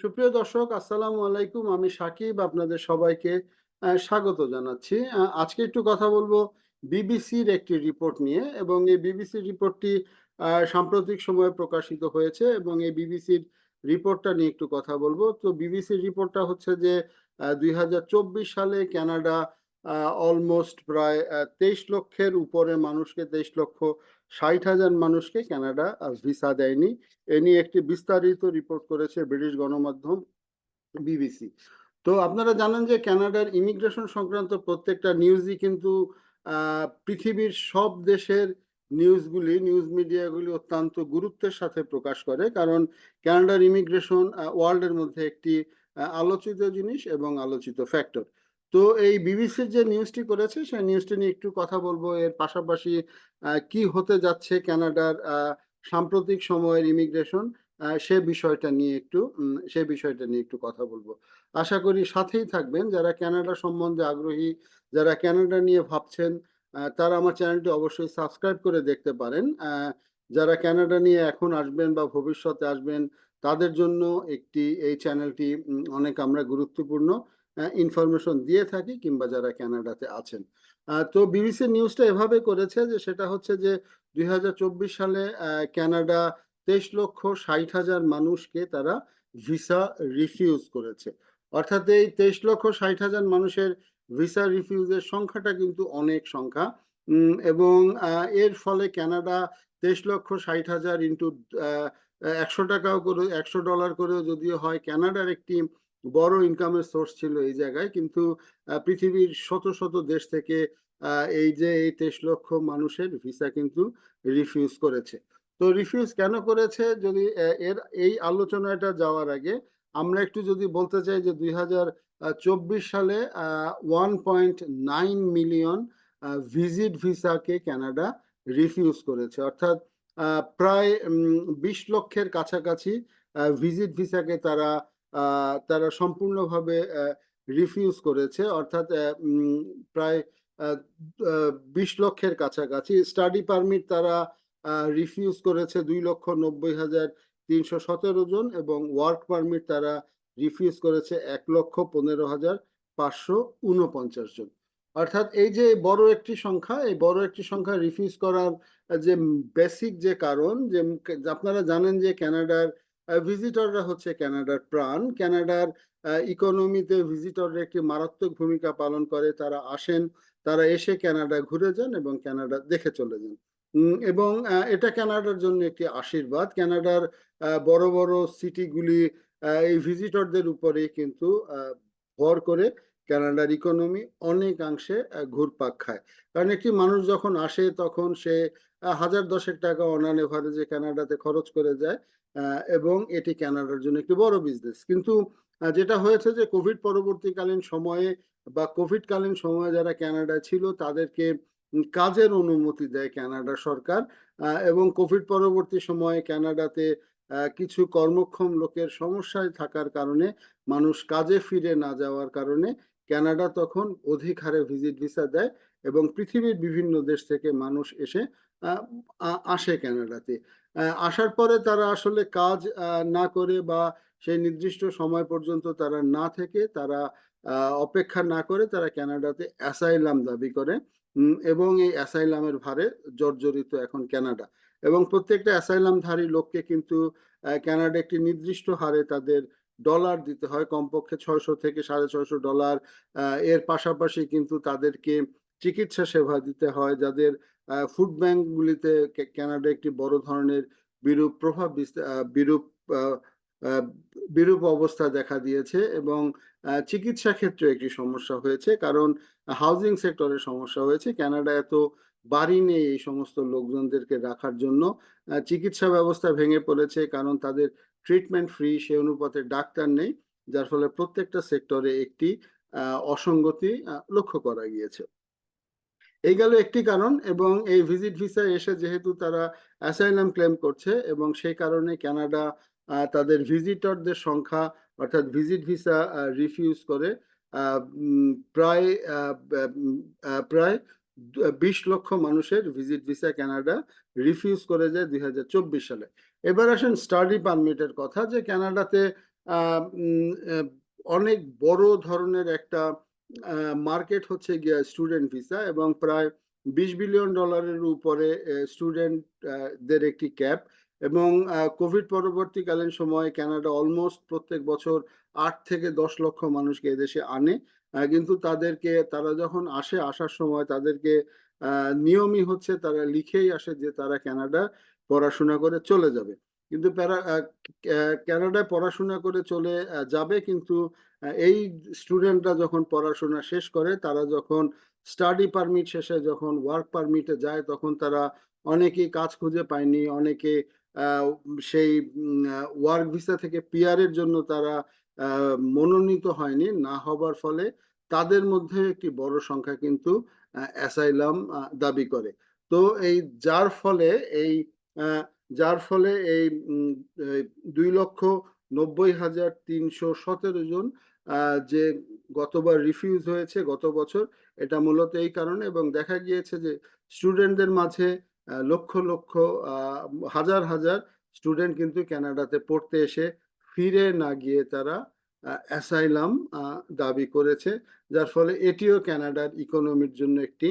সুপ্রিয় দর্শক, আসসালামু আলাইকুম। আমি সাকিব, আপনাদের সবাইকে স্বাগত জানাচ্ছি। আজকে একটু কথা বলব বিবিসির একটি রিপোর্ট নিয়ে এবং এই বিবিসির রিপোর্টটি সাম্প্রতিক সময়ে প্রকাশিত হয়েছে এবং এই বিবিসির রিপোর্টটা নিয়ে একটু কথা বলব। তো বিবিসির রিপোর্টটা হচ্ছে যে দুই হাজার চব্বিশ সালে কানাডা অলমোস্ট প্রায় তেইশ লক্ষের উপরে মানুষকে, তেইশ লক্ষ ষাট হাজার মানুষকে কানাডা ভিসা দেয়নি। এ নিয়ে একটি বিস্তারিত রিপোর্ট করেছে ব্রিটিশ গণমাধ্যম বিবিসি তো আপনারা জানেন যে কানাডার ইমিগ্রেশন সংক্রান্ত প্রত্যেকটা নিউজই কিন্তু পৃথিবীর সব দেশের নিউজগুলি নিউজ মিডিয়াগুলি অত্যন্ত গুরুত্বের সাথে প্রকাশ করে। কারণ কানাডার ইমিগ্রেশন ওয়ার্ল্ডের মধ্যে একটি আলোচিত জিনিস এবং আলোচিত ফ্যাক্টর তো এই বিবিসির যে নিউজটি করেছে সেই নিউজটি নিয়ে একটু কথা বলব। এর পাশাপাশি কি হতে যাচ্ছে কানাডার আহ, সাম্প্রতিক সময়ের ইমিগ্রেশন সে বিষয়টা নিয়ে একটু সে বিষয়টা নিয়ে একটু কথা বলব। আশা করি সাথেই থাকবেন। যারা কানাডা সম্বন্ধে আগ্রহী যারা ক্যানাডা নিয়ে ভাবছেন তারা আমার চ্যানেলটি অবশ্যই সাবস্ক্রাইব করে দেখতে পারেন। যারা কানাডা নিয়ে এখন আসবেন বা ভবিষ্যতে আসবেন তাদের জন্য একটি এই চ্যানেলটি অনেক আমরা গুরুত্বপূর্ণ। ইনফরমেশন দিয়ে থাকি কিংবা যারা কানাডাতে আছেন। তো বিবিসি নিউজটা এভাবে করেছে যে সেটা হচ্ছে যে দুই হাজার চব্বিশ সালে কানাডা তেইশ লক্ষ ষাট হাজার মানুষকে তারা ভিসা রিফিউজ করেছে। অর্থাৎ এই তেইশ লক্ষ ষাট হাজার মানুষের ভিসা রিফিউজের সংখ্যাটা কিন্তু অনেক সংখ্যা। এবং এর ফলে কানাডা তেইশ লক্ষ ষাট হাজার ইন্টু একশো টাকাও করে, একশো ডলার করেও যদিও হয় কানাডার একটি বড় ইনকামের সোর্স ছিল এই জায়গায়। কিন্তু পৃথিবীর শত শত দেশ থেকে এই যে এই তেইশ লক্ষ মানুষের ভিসা কিন্তু রিফিউজ করেছে। তো রিফিউজ কেন করেছে? যদি এর এই আলোচনাটা যাওয়ার আগে আমরা একটু যদি বলতে চাই যে দুই চব্বিশ সালে one point nine million visit ভিসাকে Canada refuse করেছে। অর্থাৎ প্রায় বিশ লক্ষের কাছাকাছি ভিজিট ভিসাকে তারা তারা সম্পূর্ণভাবে রিফিউজ করেছে। অর্থাৎ প্রায় বিশ লক্ষের কাছাকাছি স্টাডি পারমিট তারা রিফিউজ করেছে দুই লক্ষ নব্বই হাজার তিনশো সতেরো জন এবং ওয়ার্ক পারমিট তারা রিফিউজ করেছে এক লক্ষ পনেরো হাজার পাঁচশো উনপঞ্চাশ জন। অর্থাৎ এই যে বড় একটি সংখ্যা, এই বড় একটি সংখ্যা রিফিউজ করার যে বেসিক যে কারণ, যে, আপনারা জানেন যে কানাডার ভিজিটররা হচ্ছে কানাডার প্রাণ। কানাডার ইকোনমিতে ভিজিটররা একটি মারাত্মক ভূমিকা পালন করে। তারা আসেন, তারা এসে কানাডা ঘুরে যান এবং কানাডা দেখে চলে যান। এবং এটা ক্যানাডার জন্য একটি আশীর্বাদ। ক্যানাডার বড় বড় সিটিগুলি এই ভিজিটরদের উপরে কিন্তু ভর করে কানাডার ইকোনমি অনেকাংশে ঘুরপাক খায়। কারণ একটি মানুষ যখন আসে, তখন সে হাজার দশেক টাকা অনান এভারেজে কানাডাতে খরচ করে যায়। এবং এটি কানাডার জন্য একটি বড় বিজনেস কিন্তু যেটা হয়েছে যে কোভিড পরবর্তীকালীন সময়ে বা কোভিডকালীন সময়ে যারা কানাডায় ছিল তাদেরকে কাজের অনুমতি দেয় কানাডা সরকার এবং কোভিড পরবর্তী সময়ে কানাডাতে কিছু কর্মক্ষম লোকের সমস্যায় থাকার কারণে মানুষ কাজে ফিরে না যাওয়ার কারণে কানাডা তখন অধিক হারে ভিজিট ভিসা দেয় এবং পৃথিবীর বিভিন্ন দেশ থেকে মানুষ এসে আসে কানাডাতে। আহ, আসার পরে তারা আসলে কাজ না করে বা সেই নির্দিষ্ট সময় পর্যন্ত তারা না থেকে তারা অপেক্ষা না করে তারা কানাডাতে অ্যাসাইলাম দাবি করে। এবং এই অ্যাসাইলামের ভারে জর্জরিত এখন ক্যানাডা। এবং প্রত্যেকটা অ্যাসাইলামধারী লোককে কিন্তু ক্যানাডা একটি নির্দিষ্ট হারে তাদের ডলার দিতে হয়। কমপক্ষে ছয়শো থেকে সাড়ে ছয়শো ডলার এর পাশাপাশি কিন্তু তাদেরকে চিকিৎসা সেবা দিতে হয়, যাদের ফুড ব্যাংকগুলিতে কানাডা একটি বড় ধরনের বিরূপ প্রভাব বিরূপ বিরূপ অবস্থা দেখা দিয়েছে এবং চিকিৎসা ক্ষেত্রে একটি সমস্যা হয়েছে। কারণ হাউজিং সেক্টরে সমস্যা হয়েছে। কানাডা এত বাড়ি নেই এই সমস্ত লোকজনদেরকে রাখার জন্য। চিকিৎসা ব্যবস্থা ভেঙে পড়েছে কারণ তাদের ট্রিটমেন্ট ফ্রি সে অনুপাতে ডাক্তার নেই, যার ফলে প্রত্যেকটা সেক্টরে একটি অসঙ্গতি লক্ষ্য করা গিয়েছে। এই গেল একটি কারণ এবং এই ভিজিট ভিসা এসে যেহেতু তারা অ্যাসাইলাম ক্লেম করছে এবং সেই কারণে কানাডা তাদের ভিজিটরদের সংখ্যা অর্থাৎ ভিজিট ভিসা রিফিউজ করে প্রায় প্রায় বিশ লক্ষ মানুষের ভিজিট ভিসা কানাডা রিফিউজ করে যায় দুই হাজার চব্বিশ সালে। এবার আসেন স্টাডি পারমিটের কথা যে আহ, অনেক বড় ধরনের একটা মার্কেট হচ্ছে গিয়া স্টুডেন্ট ভিসা এবং প্রায় বিশ বিলিয়ন ডলারের উপরে স্টুডেন্টদের একটি ক্যাপ এবং কোভিড পরবর্তীকালীন সময়ে কানাডা অলমোস্ট প্রত্যেক বছর আট থেকে দশ লক্ষ মানুষকে এদেশে আনে। কিন্তু তাদেরকে, তারা যখন আসে আসার সময় তাদেরকে নিয়মই হচ্ছে তারা লিখেই আসে যে তারা কানাডা পড়াশোনা করে চলে যাবে। কিন্তু প্যারা আহ, কা- কানাডায় পড়াশোনা করে চলে যাবে কিন্তু এই স্টুডেন্টরা যখন পড়াশোনা শেষ করে তারা যখন স্টাডি পারমিট শেষে যখন ওয়ার্ক পারমিটে যায় তখন তারা অনেকেই কাজ খুঁজে পায়নি অনেকে সেই ওয়ার্ক ভিসা থেকে পিয়ারের জন্য তারা মনোনীত হয়নি না হবার ফলে তাদের মধ্যে একটি বড় সংখ্যা কিন্তু অ্যাসাইলাম দাবি করে। তো এই যার ফলে এই যার ফলে এই দুই লক্ষ নব্বই হাজার তিনশো সতেরো জন যে গতবার রিফিউজ হয়েছে গত বছর, এটা মূলত এই কারণে এবং দেখা গিয়েছে যে স্টুডেন্টদের মাঝে লক্ষ লক্ষ হাজার হাজার স্টুডেন্ট কিন্তু কানাডাতে পড়তে এসে ফিরে না গিয়ে তারা অ্যাসাইলাম দাবি করেছে, যার ফলে এটিও কানাডার ইকোনমির জন্য একটি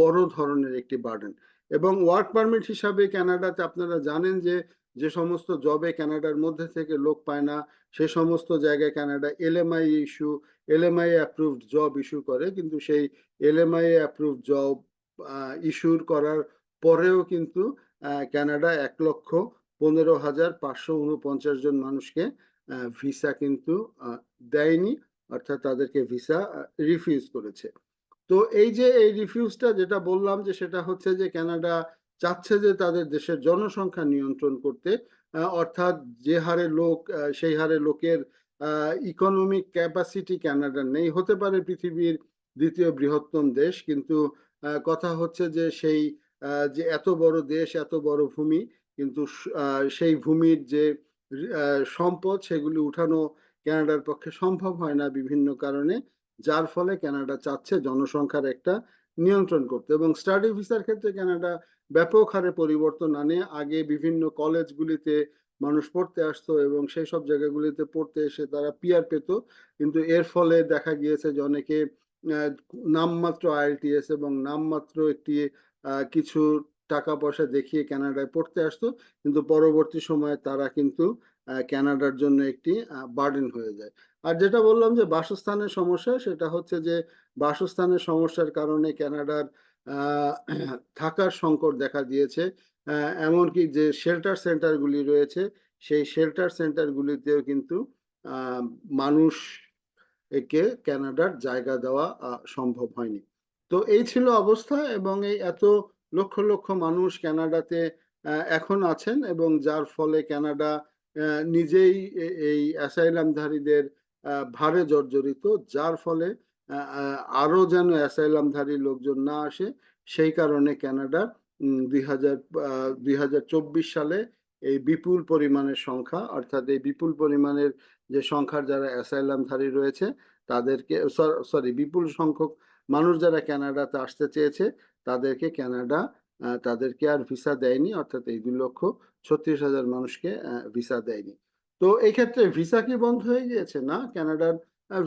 বড় ধরনের একটি বার্ডেন এবং ওয়ার্ক পারমিট হিসাবে কানাডাতে আপনারা জানেন যে যে সমস্ত জবে কানাডার মধ্যে থেকে লোক পায় না, সে সমস্ত জায়গায় Canada LMI issue LMI approved job issue করে, কিন্তু সেই এলএমআই অ্যাপ্রুভড জব ইস্যুর করার পরেও কিন্তু কানাডা এক লক্ষ পনেরো হাজার পাঁচশো উনপঞ্চাশ জন মানুষকে ভিসা কিন্তু দেয়নি, অর্থাৎ তাদেরকে ভিসা রিফিউজ করেছে। তো এই যে এই রিফিউজটা যেটা বললাম যে সেটা হচ্ছে যে কানাডা চাচ্ছে যে তাদের দেশের জনসংখ্যা নিয়ন্ত্রণ করতে অর্থাৎ যে হারে লোক সেই হারে লোকের ইকোনমিক ক্যাপাসিটি কানাডার নেই। হতে পারে পৃথিবীর দ্বিতীয় বৃহত্তম দেশ, কিন্তু কথা হচ্ছে যে সেই যে এত বড় দেশ, এত বড় ভূমি, কিন্তু সেই ভূমির যে সম্পদ, সেগুলি উঠানো কানাডার পক্ষে সম্ভব হয় না বিভিন্ন কারণে। যার ফলে কানাডা চাচ্ছে জনসংখ্যার একটা নিয়ন্ত্রণ করতে এবং স্টাডি ভিসার ক্ষেত্রে কানাডা ব্যাপক হারে পরিবর্তন আনে। আগে বিভিন্ন কলেজগুলিতে মানুষ পড়তে আসতো এবং সেই সব জায়গাগুলিতে পড়তে এসে তারা পিয়ার পেত। কিন্তু এর ফলে দেখা গিয়েছে যে অনেকে নামমাত্র আইএলটিএস এবং নামমাত্র একটি কিছু টাকা পয়সা দেখিয়ে ক্যানাডায় পড়তে আসতো। কিন্তু পরবর্তী সময়ে তারা কিন্তু আহ, কানাডার জন্য একটি বার্ডেন হয়ে যায়। আর যেটা বললাম যে বাসস্থানের সমস্যা সেটা হচ্ছে যে বাসস্থানের সমস্যার কারণে কানাডার আহ, থাকার সংকট দেখা দিয়েছে। এমনকি যে শেল্টার সেন্টারগুলি রয়েছে সেই শেল্টার সেন্টারগুলিতেও কিন্তু মানুষ একে কানাডার জায়গা দেওয়া সম্ভব হয়নি। তো এই ছিল অবস্থা এবং এই এত লক্ষ লক্ষ মানুষ ক্যানাডাতে এখন আছেন এবং যার ফলে আহ, নিজেই এই অ্যাসাইলামধারীদের ভারে জর্জরিত যার ফলে আরও যেন অ্যাসাইলামধারী লোকজন না আসে সেই কারণে কানাডা দুই হাজার সালে এই বিপুল পরিমাণের সংখ্যা অর্থাৎ এই বিপুল পরিমাণের যে সংখ্যার যারা অ্যাসাইলামধারী রয়েছে তাদেরকে সরি বিপুল সংখ্যক মানুষ যারা ক্যানাডাতে আসতে চেয়েছে তাদেরকে আহ, তাদেরকে আর ভিসা দেয়নি অর্থাৎ এই দুই লক্ষ ছত্রিশ হাজার মানুষকে ভিসা দেয়নি। তো এই ক্ষেত্রে ভিসা কি বন্ধ হয়ে গিয়েছে? না কানাডার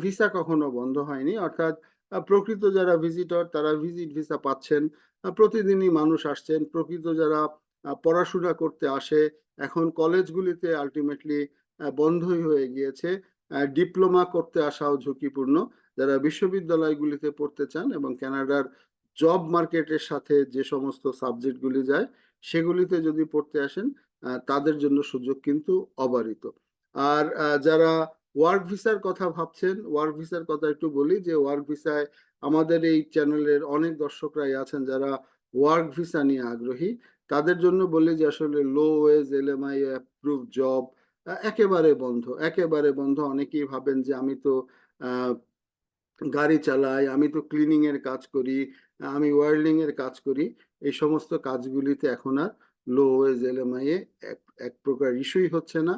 ভিসা কখনো বন্ধ হয়নি। অর্থাৎ প্রকৃত যারা ভিজিটর, তারা ভিজিট ভিসা পাচ্ছেন। প্রতিদিনই মানুষ আসছেন। প্রকৃত যারা পড়াশোনা করতে আসে, এখন কলেজগুলিতে আলটিমেটলি বন্ধই হয়ে গিয়েছে। ডিপ্লোমা করতে আসাও ঝুঁকিপূর্ণ। যারা বিশ্ববিদ্যালয়গুলিতে পড়তে চান এবং কানাডার জব মার্কেটের সাথে যে সমস্ত সাবজেক্টগুলি যায়, সেগুলিতে যদি পড়তে আসেন তাদের জন্য সুযোগ কিন্তু অবারিত। আর যারা ওয়ার্ক ভিসার কথা ভাবছেন ওয়ার্ক ভিসার কথা একটু বলি যে ওয়ার্ক ভিসায় আমাদের এই চ্যানেলের অনেক দর্শকরাই আছেন যারা ওয়ার্ক ভিসা নিয়ে আগ্রহী। তাদের জন্য বলি যে, আসলে low wage LMI approve job একেবারে বন্ধ একেবারে বন্ধ। অনেকেই ভাবেন যে, আমি তো গাড়ি চালাই, আমি তো ক্লিনিং এর কাজ করি, আমি ওয়েল্ডিং এর কাজ করি। এই সমস্ত কাজগুলিতে এখন আর লো ওয়েজ এলএমআই এ এক এক প্রকার ইস্যুই হচ্ছে না।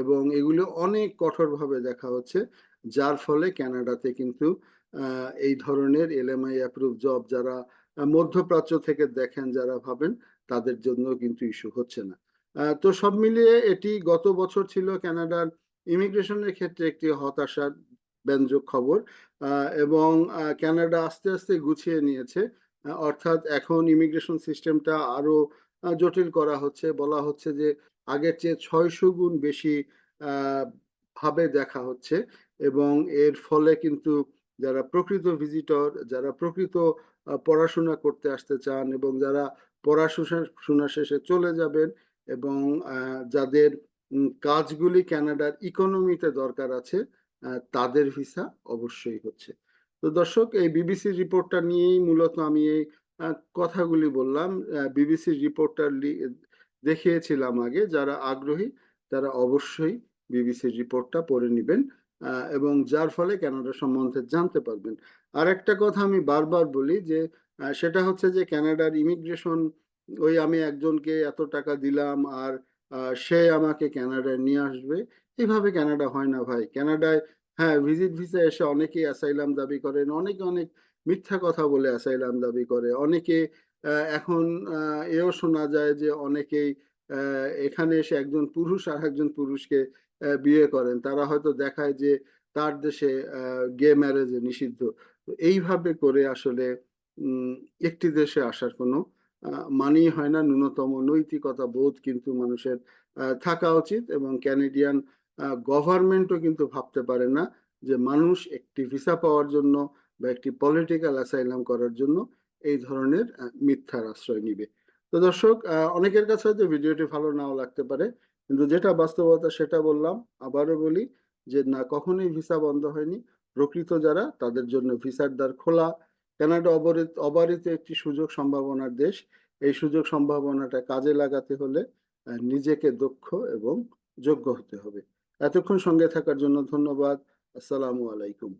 এবং এগুলো অনেক কঠোরভাবে দেখা হচ্ছে যার ফলে কানাডাতে কিন্তু এই ধরনের এলএমআই অ্যাপ্রুভ জব যারা মধ্যপ্রাচ্য থেকে দেখেন যারা ভাবেন তাদের জন্য কিন্তু ইস্যু হচ্ছে না। তো সব মিলিয়ে এটি গত বছর ছিল ক্যানাডার ইমিগ্রেশনের ক্ষেত্রে একটি হতাশার ব্যঞ্জক খবর। এবং কানাডা আস্তে আস্তে গুছিয়ে নিয়েছে। অর্থাৎ এখন ইমিগ্রেশন সিস্টেমটা আরও আহ, জটিল করা হচ্ছে। বলা হচ্ছে যে আগের চেয়ে ছয়শো গুণ বেশি ভাবে দেখা হচ্ছে এবং এর ফলে কিন্তু যারা প্রকৃত ভিজিটর যারা প্রকৃত পড়াশোনা করতে আসতে চান এবং যারা পড়াশোনা, শোনা শেষে চলে যাবেন এবং যাদের কাজগুলি ক্যানাডার ইকোনমিতে দরকার আছে তাদের ভিসা অবশ্যই হচ্ছে। তো দর্শক, এই বিবিসির রিপোর্টটা নিয়েই মূলত আমি এই কথাগুলি বললাম। বিবিসির রিপোর্টটা দেখিয়েছিলাম আগে যারা আগ্রহী তারা অবশ্যই বিবিসির রিপোর্টটা পড়ে নেবেন এবং যার ফলে কানাডা সম্বন্ধে জানতে পারবেন। আর একটা কথা আমি বারবার বলি যে সেটা হচ্ছে যে কানাডার ইমিগ্রেশন ওই আমি একজনকে এত টাকা দিলাম আর সে আমাকে কানাডায় নিয়ে আসবে এইভাবে কানাডা হয় না ভাই। কানাডায় হ্যাঁ ভিজিট ভিসা এসে অনেকেই অ্যাসাইলাম দাবি করেন, অনেকে, অনেক মিথ্যা কথা বলে অ্যাসাইলাম দাবি করে। অনেকে এখন এও শোনা যায় যে অনেকেই এখানে এসে একজন পুরুষ আর একজন পুরুষকে বিয়ে করেন। তারা হয়তো দেখায় যে তার দেশে গে ম্যারেজে নিষিদ্ধ। এইভাবে করে আসলে একটি দেশে আসার কোনো মানেই হয় না। ন্যূনতম নৈতিকতা বোধ কিন্তু মানুষের থাকা উচিত এবং ক্যানেডিয়ান গভর্নমেন্টও কিন্তু ভাবতে পারে না যে মানুষ একটি ভিসা পাওয়ার জন্য বা একটি পলিটিক্যাল অ্যাসাইলাম করার জন্য এই ধরনের মিথ্যার আশ্রয় নিবে। তো দর্শক অনেকের কাছে হয়তো ভিডিওটি ভালো নাও লাগতে পারে, কিন্তু যেটা বাস্তবতা সেটা বললাম, আবারও বলি যে না, কখনোই ভিসা বন্ধ হয়নি। প্রকৃত যারা, তাদের জন্য ভিসার দ্বার খোলা। কানাডা অবরিত, অবারিত একটি সুযোগ সম্ভাবনার দেশ। এই সুযোগ সম্ভাবনাটা কাজে লাগাতে হলে নিজেকে দক্ষ এবং যোগ্য হতে হবে। এতক্ষণ সঙ্গে থাকার জন্য ধন্যবাদ। আসসালামু আলাইকুম।